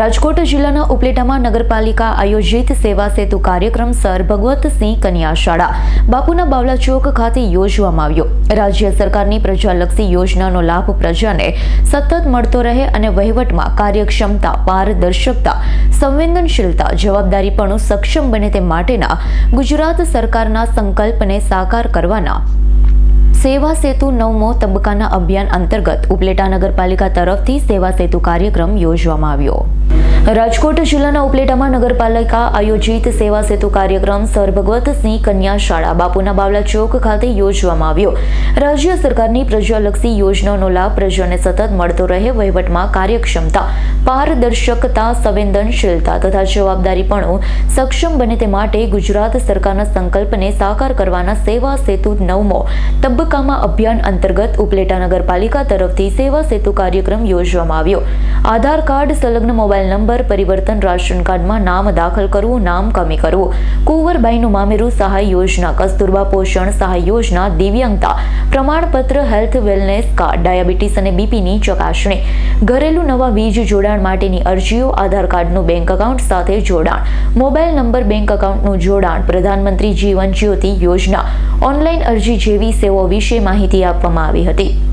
રાજકોટ જિલ્લાના ઉપલેટામાં નગરપાલિકા આયોજિત સેવા સેતુ કાર્યક્રમ સર ભગવતસિંહ કન્યા શાળા બાપુના બાવલા ચોક ખાતે યોજવામાં આવ્યો. રાજ્ય સરકારની પ્રજાલક્ષી યોજનાનો લાભ પ્રજાને સતત મળતો રહે અને વહીવટમાં કાર્યક્ષમતા, પારદર્શકતા, સંવેદનશીલતા, જવાબદારીપણું સક્ષમ બને તે માટેના ગુજરાત સરકારના સંકલ્પને સાકાર કરવાના સેવા સેતુ નવમો તબક્કાના અભિયાન અંતર્ગત ઉપલેટા નગરપાલિકા તરફથી સેવા સેતુ કાર્યક્રમ યોજવામાં આવ્યો. રાજકોટ જિલ્લાના ઉપલેટામાં નગરપાલિકા આયોજિત સેવા સેતુ કાર્યક્રમ સર ભગવતસિંહ કન્યા શાળા બાપુના બાવલા ચોક ખાતે યોજવામાં આવ્યો. રાજ્ય સરકારની પ્રજાલક્ષી યોજનાનો લાભ પ્રજાને સતત મળતો રહે વહીવટમાં કાર્યક્ષમતા, પારદર્શકતા, સંવેદનશીલતા તથા જવાબદારીપણું સક્ષમ બને તે માટે ગુજરાત સરકારના સંકલ્પને સાકાર કરવાના સેવા સેતુ નવમો તબક્કામાં અભિયાન અંતર્ગત ઉપલેટા નગરપાલિકા તરફથી સેવા સેતુ કાર્યક્રમ યોજવામાં આવ્યો. આધાર કાર્ડ સંલગ્ન મોબાઈલ નંબર પરિવર્તન રાશન કાર્ડમાં નામ દાખલ કરવું, નામ કમી કરવું. કુંવરબાઈનું મામેરું સહાય યોજના, કસ્તુરબા પોષણ સહાય યોજના, દિવ્યાંગતા, પ્રમાણપત્ર, હેલ્થ વેલનેસ કાર્ડ, ડાયાબિટીસ અને બીપીની ચકાસણી. ઘરેલું નવા વીજ જોડાણ માટેની અરજીઓ, આધાર કાર્ડનું બેંક એકાઉન્ટ સાથે જોડાણ. મોબાઈલ નંબર બેંક એકાઉન્ટનું જોડાણ, પ્રધાનમંત્રી જીવન જ્યોતિ યોજના. ઓનલાઈન અરજી જેવી સેવાઓ વિશે માહિતી આપવામાં આવી હતી.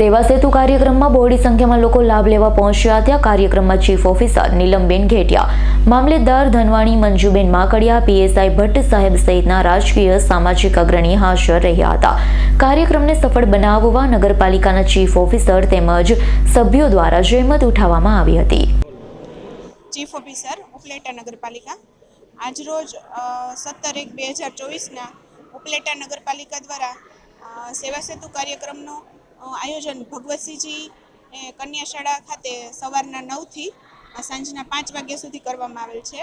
સેવા સેતુ કાર્યક્રમમાં બહોળી સંખ્યામાં લોકો લાભ લેવા પહોંચ્યા ત્યાં કાર્યક્રમમાં ચીફ ઓફિસર નીલમબેન ઘેટિયા, મામલેદાર ધનવાણી મંજુબેન માકડિયા, પીએસઆઈ ભટ્ટ સાહેબ સહિતના રાજકીય સામાજિક અગ્રણી હાજર રહ્યા હતા. કાર્યક્રમને સફળ બનાવવા નગરપાલિકાના ચીફ ઓફિસર તેમજ સભ્યો દ્વારા જહેમત ઉઠાવવામાં આવી હતી. ચીફ ઓફિસર, ઉપલેટા નગરપાલિકા. આજરોજ સત્તર એક બે હજાર ચોવીસના ઉપલેટા નગરપાલિકા દ્વારા સેવા સેતુ કાર્યક્રમનું આયોજન ભગવતસિંહજી એ કન્યા શાળા ખાતે સવારના નવથી સાંજના પાંચ વાગ્યા સુધી કરવામાં આવેલ છે.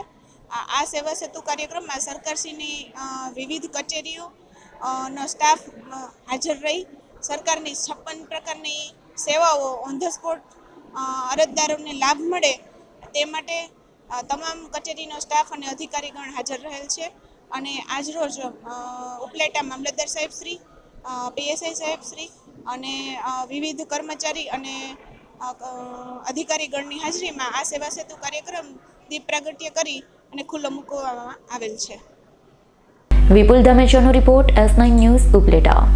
આ સેવા સેતુ કાર્યક્રમમાં સરકારશ્રીની વિવિધ કચેરીઓ નો સ્ટાફ હાજર રહી. સરકારની છપ્પન પ્રકારની સેવાઓ ઓન ધ સ્પોટ અરજદારોને લાભ મળે તે માટે તમામ કચેરીનો સ્ટાફ અને અધિકારીગણ હાજર રહેલ છે. અને આજરોજ ઉપલેટા મામલતદાર સાહેબશ્રી પીએસઆઈ સાહેબ શ્રી અને વિવિધ કર્મચારી અને અધિકારીગણની હાજરીમાં આ સેવા સેતુ કાર્યક્રમ દીપ પ્રાગટ્ય કરી અને ખુલ્લો મૂકવામાં આવેલ છે. Vipul ધામેચાનો report S nine news Upleta.